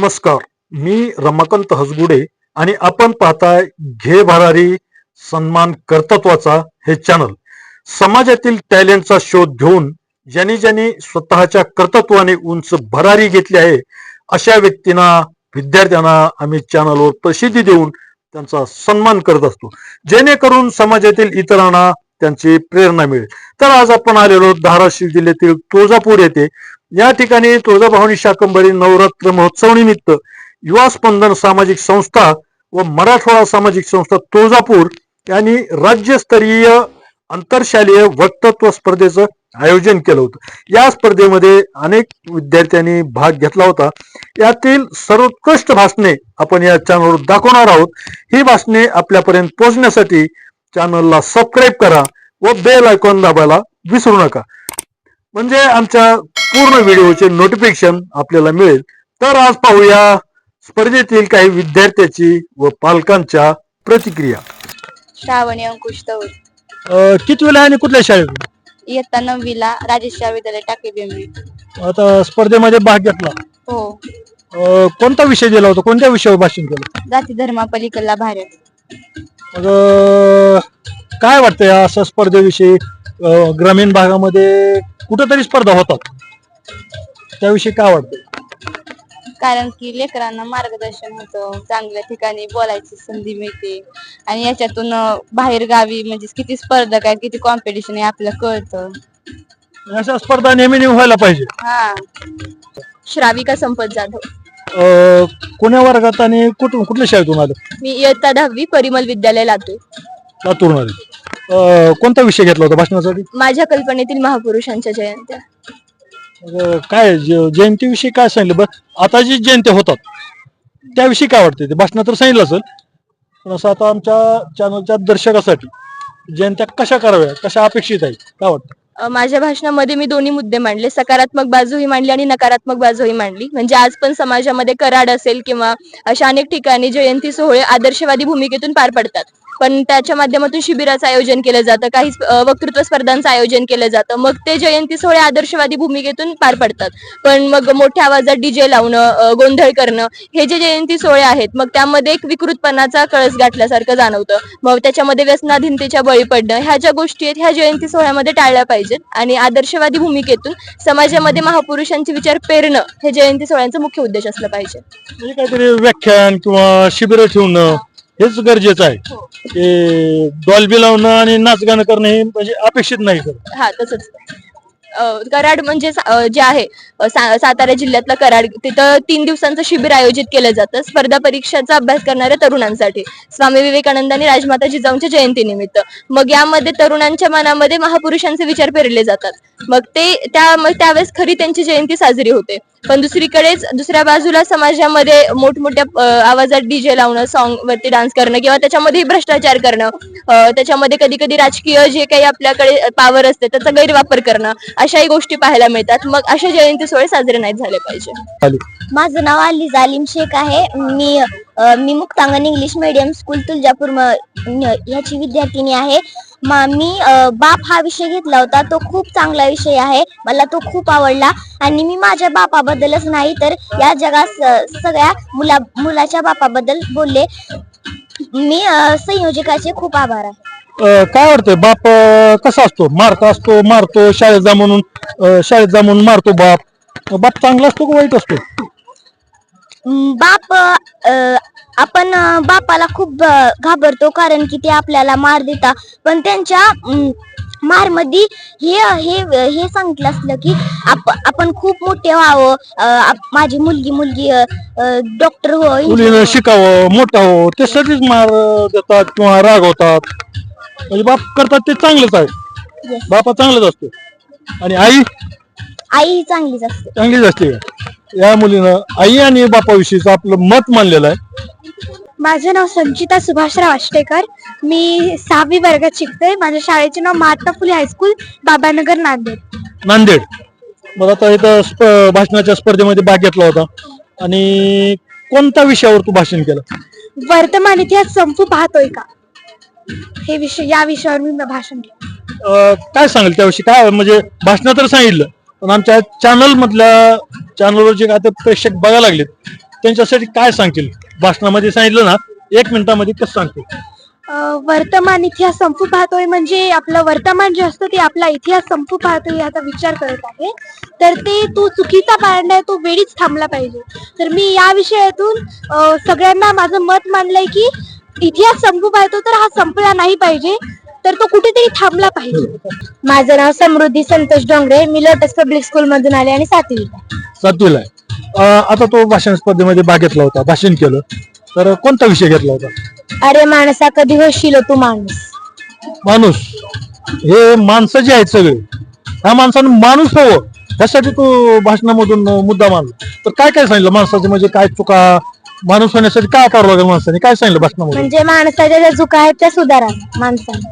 नमस्कार. मी रमाकांत हसगुडे आणि आपण पाहताय घे भरारी सन्मान कर्तत्वाचा हे चॅनल समाजातील टॅलेंटचा शोध घेऊन ज्यांनी ज्यांनी स्वतःच्या कर्तत्वाने उंच भरारी घेतली आहे अशा व्यक्तींना विद्यार्थ्यांना आम्ही चॅनलवर प्रसिद्धी देऊन त्यांचा सन्मान करत असतो. जेणेकरून समाजातील इतरांना त्यांची प्रेरणा मिळेल. तर आज आपण आलेलो धाराशिव जिल्ह्यातील तुळजापूर येथे या ठिकाणी तुळजाभवानी शाकंभरी नवरात्र महोत्सव निमित्त युवा स्पंदन सामाजिक संस्था व मराठवाडा सामाजिक संस्था तुळजापूर यांनी राज्यस्तरीय आंतरशालीय वक्तत्व स्पर्धेचं आयोजन केलं होतं. या स्पर्धेमध्ये अनेक विद्यार्थ्यांनी भाग घेतला होता. यातील सर्वोत्कृष्ट भाषणे आपण या चॅनलवर दाखवणार आहोत. ही भाषणे आपल्यापर्यंत पोहोचण्यासाठी चॅनलला सबस्क्राईब करा व बेल आयकॉन दाबायला विसरू नका. म्हणजे आमच्या पूर्ण व्हिडिओचे नोटिफिकेशन आपल्याला मिळेल. तर आज पाहूया स्पर्धेतील काही विद्यार्थ्याची व पालकांच्या प्रतिक्रिया. श्रावणी अंकुश तौर किती वेळा आणि कुठल्या शाळेत? इयत्ता नववीला राजेश विद्यालय टाके बेंबळी. आता स्पर्धेमध्ये भाग घेतला. हो. अं, कोणता विषय दिला होता? कोणत्या विषयावर भाषण केलं? जाती धर्मा पलीकडला भारत मग अं, काय वाटतं या अशा स्पर्धेविषयी? अं, ग्रामीण भागामध्ये कुठेतरी स्पर्धा होतात. त्याविषयी काय वाटतं कारण की लेकरांना मार्गदर्शन होतं चांगल्या ठिकाणी बोलायची संधी मिळते. आणि याच्यातून बाहेर गावी म्हणजे किती स्पर्धक आहे किती कॉम्पिटिशन आहे आपल्याला कळतं. अशा स्पर्धा नेहमी नेहमी व्हायला पाहिजे. हा. श्राविका संपत जाधव. अं, कोण्या वर्गात आणि कुठून कुठल्या शाळेतून आलं? मी इयत्ता दहावी परिमल विद्यालय लातूर. अं, कोणता विषय घेतला होता भाषणासाठी? माझ्या कल्पनेतील महापुरुषांच्या जयंत्या. अं, काय ज- जयंतीविषयी काय सांगितलं? बरं आता जी जयंती होतात त्याविषयी काय वाटते ते भाषणात तर सांगितलं असेल पण असं आता आमच्या चॅनलच्या दर्शकासाठी जयंत्या कशा कराव्या कशा अपेक्षित आहेत? काय वाटतं अ, माझ्या भाषणामध्ये मी दोन्ही मुद्दे मांडले. सकारात्मक बाजूही मांडली आणि नकारात्मक बाजूही मांडली. म्हणजे आज पण समाजामध्ये कराड असेल किंवा अशा अनेक ठिकाणी जयंती सोहळे आदर्शवादी भूमिकेतून पार पडतात. पण त्याच्या माध्यमातून शिबिराचं आयोजन केलं जातं. काही वक्तृत्व स्पर्धांचं आयोजन केलं जातं. मग ते जयंती सोहळे आदर्शवादी भूमिकेतून पार पडतात. पण मग मोठ्या आवाजात डीजे लावणं गोंधळ करणं हे जे जयंती सोहळे आहेत मग त्यामध्ये एक विकृतपणाचा कळस गाठल्यासारखं जाणवतं. मग त्याच्यामध्ये व्यसनाधीनतेच्या बळी पडणं ह्या ज्या गोष्टी आहेत ह्या जयंती सोहळ्यामध्ये टाळल्या पाहिजेत. आणि आदर्शवादी भूमिकेतून समाजामध्ये महापुरुषांचे विचार पेरणं हे जयंती सोहळ्यांचा मुख्य उद्देश असलं पाहिजे. म्हणजे काहीतरी व्याख्यान किंवा शिबिर ठेवणं हेच गरजेचं आहे. हो. ते डॉल्बी लावणं आणि नाच गाणं करणं हे म्हणजे अपेक्षित नाही हा तसंच. अ, कराड म्हणजे सा- अ, जे आहे अ, सा- सातारा जिल्ह्यातलं कराड तिथं तीन दिवसांचं शिबिर आयोजित केलं जातं. स्पर्धा परीक्षाचा अभ्यास करणाऱ्या तरुणांसाठी. स्वामी विवेकानंद आणि राजमाता जिजाऊंच्या जयंतीनिमित्त. मग यामध्ये तरुणांच्या मनामध्ये महापुरुषांचे विचार पेरले जातात. मग ते त्या मग त्यावेळेस खरी त्यांची जयंती साजरी होते. पण दुसरीकडेच दुसऱ्या बाजूला समाजामध्ये मोठमोठ्या आवाजात डीजे लावणं सॉन्ग वरती डान्स करणं किंवा त्याच्यामध्ये भ्रष्टाचार करणं त्याच्यामध्ये कधी कधी राजकीय जे काही आपल्याकडे पावर असते त्याचा गैरवापर करणं अशाही गोष्टी पाहायला मिळतात. मग असे जयंती सोहळे साजरे नाहीत झाले पाहिजे. माझं नाव अली जालिम शेख आहे. मी अ, मी Muktangan English medium school Tuljapur ह्याची विद्यार्थिनी आहे. मा बाप हा विषय घेतला होता. तो खूप चांगला विषय आहे. मला तो खूप आवडला. आणि मी माझ्या बापाबद्दलच नाही तर या जगात सगळ्या मुला मुलाच्या बापाबद्दल बोलले. मी संयोजकाचे खूप आभार आहे. काय वाटतं बाप कसा असतो? मारता असतो मारतो शाळेत जा म्हणून शाळेत जा म्हणून मारतो बाप. बाप चांगला असतो का वाईट असतो? बाप आपण बापाला खूप घाबरतो कारण की ते आपल्याला मार देता पण त्यांच्या मारमध्ये हे हे हे सांगितलं असलं की आप, आपण खूप मोठे व्हावं. माझी मुलगी मुलगी डॉक्टर हो हो. शिकावं मोठं हो त्यासाठीच मार देतात किंवा रागवतात. म्हणजे बाप करतात ते चांगलंच आहे. बापा चांगलाच असतो. आणि आई? आई ही चांगलीच असते. चांगलीच असते. या मुलीनं आई आणि बापाविषयीचं आपलं मत मानलेलं आहे. माझं नाव संचिता सुभाषराव आष्टेकर. मी सहावी वर्गात शिकते. माझ्या शाळेचे नाव महात्मा फुले हायस्कूल बाबानगर नांदेड. नांदेड. मग आता इथं स्प- भाषणाच्या स्पर्धेमध्ये भाग घेतला होता. आणि कोणत्या विषयावर तू भाषण केलं? वर्तमान इतिहास संपू पाहतोय का? हे विषय या विषयावर मी भाषण केलं. अं, काय सांगेल त्याविषयी? काय म्हणजे भाषण तर सांगितलं पण आमच्या चॅनल मधल्या चॅनलवर जे काय ते प्रेक्षक बघायला लागलेत. त्यांच्यासाठी काय सांगतील? भाषणामध्ये सांगितलं ना एक मिनिटामध्ये कसं सांगतील. अं, वर्तमान इतिहास संपू पाहतोय म्हणजे आपलं वर्तमान जे असतं ते आपला इतिहास संपू पाहतोय याचा विचार करत आहे. तर ते तो चुकीचा पाळलाय तो वेळीच थांबला पाहिजे. तर मी या विषयातून सगळ्यांना माझं मत मांडलंय की इतिहास संपू पाहतो तर हा संपला नाही पाहिजे तर तो कुठेतरी थांबला पाहिजे. माझं नाव समृद्धी संतोष डोंगरे मी लोटस पब्लिक स्कूल मधून आले आणि सातवी सातवीला आहे. अं, आता तो भाषण स्पर्धेमध्ये भाग घेतला होता भाषण केलं. तर कोणता विषय घेतला होता? अरे माणसा कधी होशील तू माणूस. माणूस. हे माणसं जे आहेत सगळे ह्या माणसानं माणूस हवं. त्यासाठी तो भाषणामधून मुद्दा मांडला. तर काय काय सांगितलं? माणसाचे म्हणजे काय चुका? माणूस होण्यासाठी काय करावं लागेल माणसाने? काय सांगितलं भाषणामध्ये म्हणजे माणसाच्या ज्या चुका आहेत त्या सुधारा माणसाने.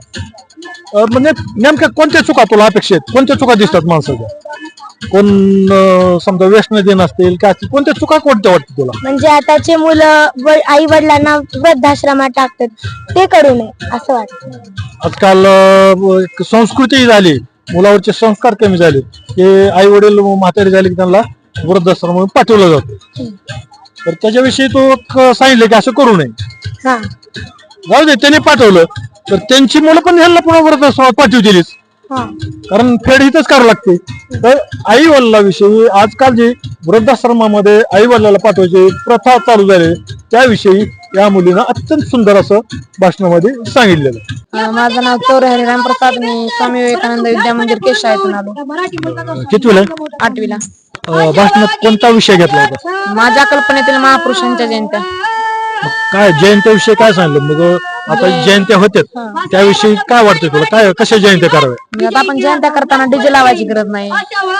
अं, म्हणजे नेमक्या कोणत्या चुका तुला अपेक्षित? कोणत्या चुका दिसतात माणसाच्या? कोण अं, समजा व्यसन असतील असतील कोणत्या चुका कोणत्या वाटतात तुला? म्हणजे आताचे मुलं आई वडिलांना वृद्धाश्रमात टाकतात. ते करू नये असं वाटतं. आजकाल अं, एक संस्कृती झाली. मुलावरचे संस्कार कमी झाले. की आई वडील म्हातारे झाले की त्यांना वृद्धाश्रम पाठवलं जातं. तर त्याच्याविषयी तो क- सांगितलं की असं करू नये. हा. जाऊ दे त्यांनी पाठवलं. तर त्यांची मुलं पण ह्यांना पुन्हा वृद्धाश्रमात पाठवतीलच. हा कारण फेड इथंच करावं लागते. तर आई वडिलाविषयी आजकाल जी वृद्धाश्रमामध्ये आई वडिलाला पाठवायची प्रथा चालू झाली त्याविषयी या मुलीनं अत्यंत सुंदर असं भाषणामध्ये सांगितलेलं आहे. अं, माझं नाव चौरे हरिराम प्रसाद मी स्वामी विवेकानंद विद्या मंदिर केश शाळेतून आलो. कितवीला आहे? आठवीला. अं, भाषणात कोणता विषय घेतला होता? माझ्या कल्पनेतील महापुरुषांच्या जयंत्या. मग काय जयंत्याविषयी काय सांगितलं मग आता जयंत्या होत्यात त्याविषयी काय वाटतं तुला? काय कशा जयंत्या कराव्या म्हणजे आता आपण जयंत्या करताना डीजे लावायची गरज नाही.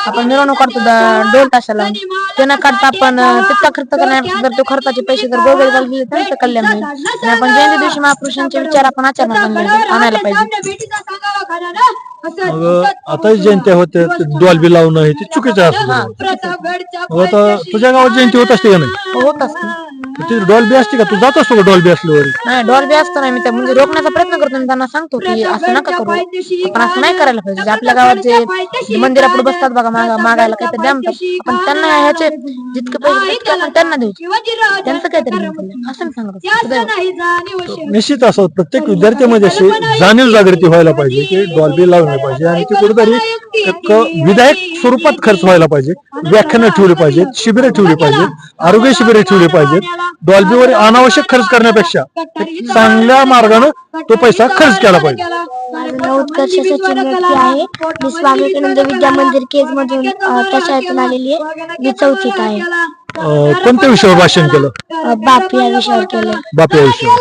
आपण मिरवणूक काढतो दा- ढोल ताशा लावून ते न काढता आपण अं, तितका खर्च करण्यापेक्षा जर तो खर्चाचे पैसे जर गोगलगाल दिले त्यांचं कल्याण होईल. आणि आपण जयंती दिवशी महापुरुषांचे विचार आपण आचरणात आणले- आणायला पाहिजे. मग आता जयंत्या होत्या डॉल्बी लावणं हे ते चुकीचं असतं. आता तुझ्या गावात जयंती होत असते का नाही? हो, होत असते. तिथे डॉल्बी असते का? तू जात असतो का डॉल्बी असल्यावर? नाही डॉल बी असतो नाही मी त्या म्हणजे रोखण्याचा प्रयत्न करतो मी त्यांना सांगतो की असं नका करू. आपण असं नाही करायला पाहिजे. जे आपल्या गावात जे मंदिरापुढे बसतात बघा मागा- मागायला काहीतरी द्या म्हणतात आपण त्यांना ह्याचे जितके पैसे तितके आपण त्यांना देऊ. त्यांचं काहीतरी. असं मी सांगत. सदैव. निश्चित असं प्रत्येक विद्यार्थ्यामध्ये अशी जाणीव जागृती व्हायला पाहिजे की डॉल्बी लावली पाहिजे आणि ती कुठेतरी एक विधायक स्वरूपात खर्च व्हायला पाहिजे व्याख्यानं ठेवली पाहिजेत शिबिरे ठेवली पाहिजेत आरोग्य शिबिरे ठेवली पाहिजेत. डॉल्बीवर अनावश्यक खर्च करण्यापेक्षा चांगल्या मार्गानं तो पैसा खर्च केला पाहिजे आहे मी विद्या मंदिर केज मधून अं, त्या शाळेतून आलेली आहे मी चौथीत आहे अं, कोणत्या विषयावर भाषण केलं अं, बाप या विषयावर केलं बाप या विषयावर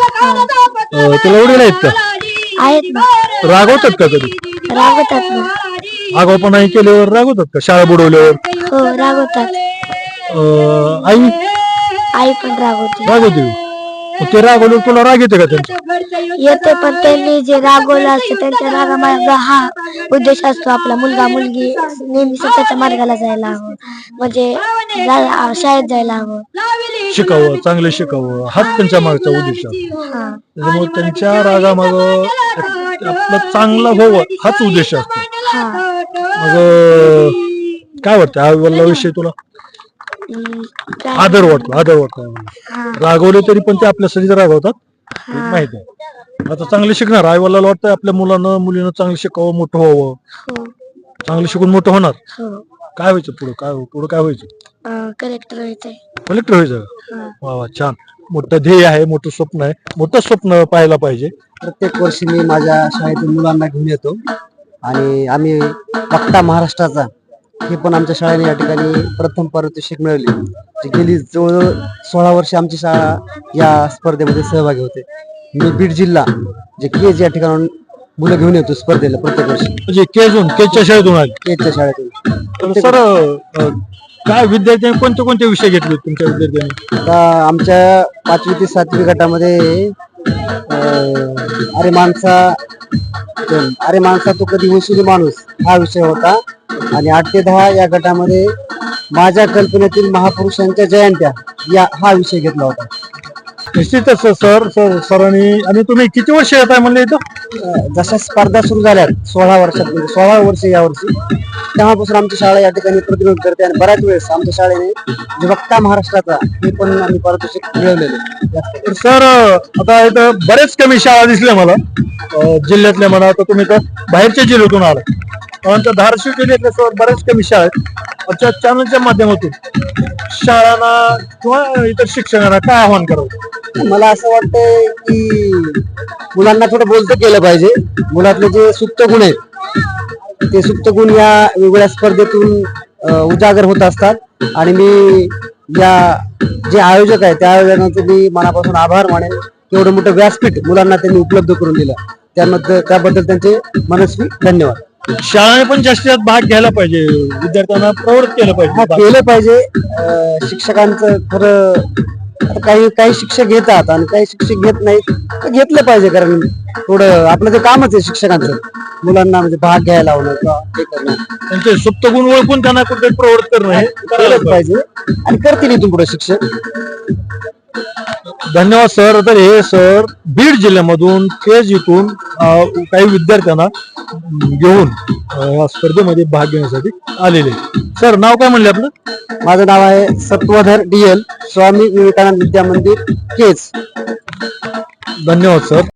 अं, तुला वडील आहेत का आहेत ना रागवतात का कधी रागवतात ना आगाऊपणा हे केल्यावर रागवतात का शाळा बुडवल्यावर हो रागवतात अं, आई आई पण रागवते. रागवते मग ते रागवल्यावर तुला राग येते का त्यांचा? येते पण त्यांनी जे रागवलं असतं त्यांच्या रागामार्ग हा उद्देश असतो आपला मुलगा मुलगी नेहमी सत्याच्या मार्गाला जायला हवं. म्हणजे जा- शाळेत जायला हवं. शिकावं चांगलं शिकावं हाच त्यांच्या मागचा उद्देश असतो हा. त्याच्यामुळे त्यांच्या रागामाग आपलं चांगलं व्हावं हाच उद्देश असतो. हा. मग काय वाटतं? आई वडिलाविषयी तुला? आदर वाटतो आदर वाटतो. हा. रागवले तरी पण ते आपल्यासाठी रागवतात. हे. माहीत आहे. आता चांगले शिकणार. आई वडिलाला वाटतं आपल्या मुलानं मुलीनं चांगलं शिकावं मोठं व्हावं. हो. चांगलं शिकून मोठं होणार. हो. काय व्हायचं पुढं? काय पुढं काय व्हायचं? कलेक्टर व्हायचंय. कलेक्टर व्हायचं? हा. वा वा छान. मोठं ध्येय आहे मोठं स्वप्न आहे. मोठं स्वप्न पाहायला पाहिजे. प्रत्येक वर्षी मी माझ्या शाळेतून मुलांना घेऊन येतो. आणि आम्ही बघता महाराष्ट्राचा. हे पण आमच्या शाळेने या ठिकाणी प्रथम पारितोषिक मिळवले. जी गेली जवळजवळ सोळा वर्ष आमची शाळा या स्पर्धेमध्ये सहभागी होते. मी बीड जिल्हा जे केज या ठिकाणाहून मुलं घेऊन येतो स्पर्धेला प्रत्येक वर्षी. म्हणजे केजून केजच्या शाळेतून आले? केजच्या शाळेतून. तर सर अं, काय विद्यार्थ्यांनी कोणते कोणते विषय घेतले तुमच्या विद्यार्थ्यांनी? आता आमच्या पाचवी ते सातवी गटामध्ये अं, अरे माणसा अरे माणसा तो कधी होशील माणूस हा विषय होता. आणि आठ ते दहा या गटामध्ये माझ्या कल्पनेतील महापुरुषांच्या जयंत्या या हा विषय घेतला होता. निश्चितच सर सर सरांनी आणि तुम्ही किती वर्ष येत आहे म्हणले इथं? जशा स्पर्धा सुरू झाल्यात सोळा वर्षात म्हणजे सोळा वर्ष यावर्षी तेव्हापासून आमची शाळा या ठिकाणी प्रतिनिधित्व करते आणि बऱ्याच वेळेस आमच्या शाळेने जे वक्ता महाराष्ट्राचा हे पण आम्ही पारितोषिक मिळवलेले सर आता इथं बरेच कमी शाळा दिसल्या मला. जिल्ह्यातल्या म्हणा तर तुम्ही तर बाहेरच्या जिल्ह्यातून आला परंतु धाराशिव जिल्ह्यातल्या बऱ्याच कमी शाळा आहेत आमच्या चॅनलच्या माध्यमातून शाळांना किंवा इतर शिक्षकांना काय आव्हान करावं? मला असं वाटतंय की मुलांना थोडं बोलतं केलं पाहिजे. मुलातले जे सुप्त गुण आहेत ते सुप्त गुण या वेगवेगळ्या स्पर्धेतून उजागर होत असतात. आणि मी या जे आयोजक आहे त्या आयोजनाचे मी मनापासून आभार मानेन. एवढं मोठं व्यासपीठ मुलांना त्यांनी उपलब्ध करून दिलं. त्यामध्ये त्याबद्दल त्यांचे मनस्वी धन्यवाद. शाळाने पण जास्तीत जास्त भाग घ्यायला पाहिजे. विद्यार्थ्यांना प्रवृत्त केलं हा पाहिजे केलं पाहिजे. अं, शिक्षकांचं खरं आता काही काही शिक्षक घेतात आणि काही शिक्षक घेत नाहीत. तर घेतलं पाहिजे कारण थोडं आपलं ते कामच आहे शिक्षकांचं. मुलांना म्हणजे भाग घ्यायला लावणं किंवा हे करणं. त्यांचे सुप्त गुण ओळखून त्यांना कुठे प्रवृत्त करणं हे करायला पाहिजे. आणि करतील इथून पुढे शिक्षक. धन्यवाद सर. तर हे सर बीड जिल्ह्यामधून तेज इथून काही विद्यार्थ्यांना घेऊन या स्पर्धेमध्ये भाग घेण्यासाठी आलेले सर नाव काय म्हणले आपलं? माझं नाव आहे सत्वधर डीएल स्वामी विवेकानंद विद्या मंदिर केज. धन्यवाद सर.